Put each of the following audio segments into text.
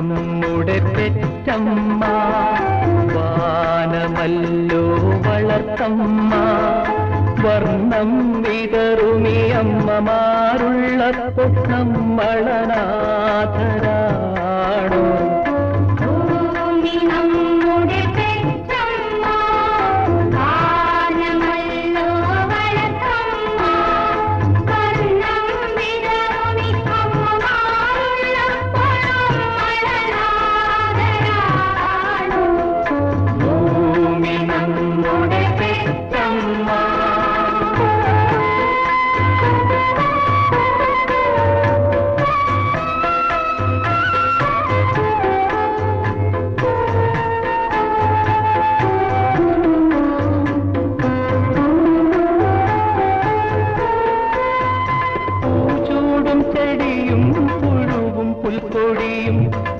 നമ്മുടെ പെറ്റമ്മ വാനമല്ലോ വളർത്തമ്മ വർണം വിതറുമി അമ്മമാരുള്ളപ്പോൾ നമ്മളനാഥരാണോ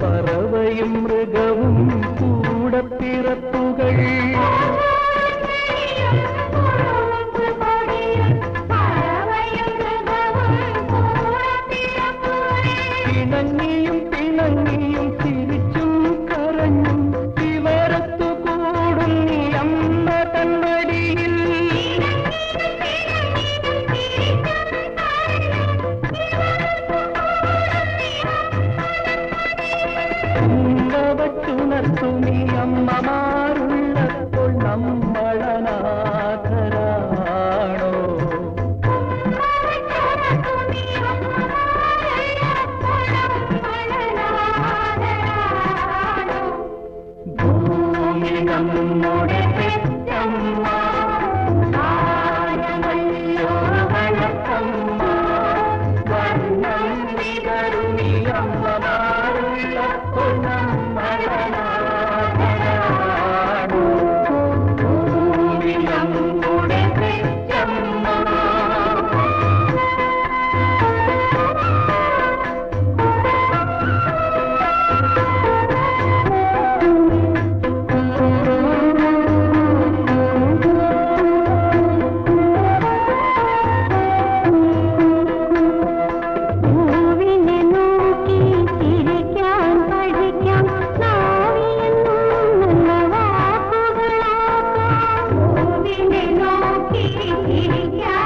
பறவையும் மிருகவும் கூட பிறப்புகள். பிணங்கியும் பிணங்கியும் ഉണ്ണിയമ്മമാരുള്ളപ്പോൾ നമ്മളനാഥരാണോ? ഭൂമി നമ്മുടെ ఇది క్యా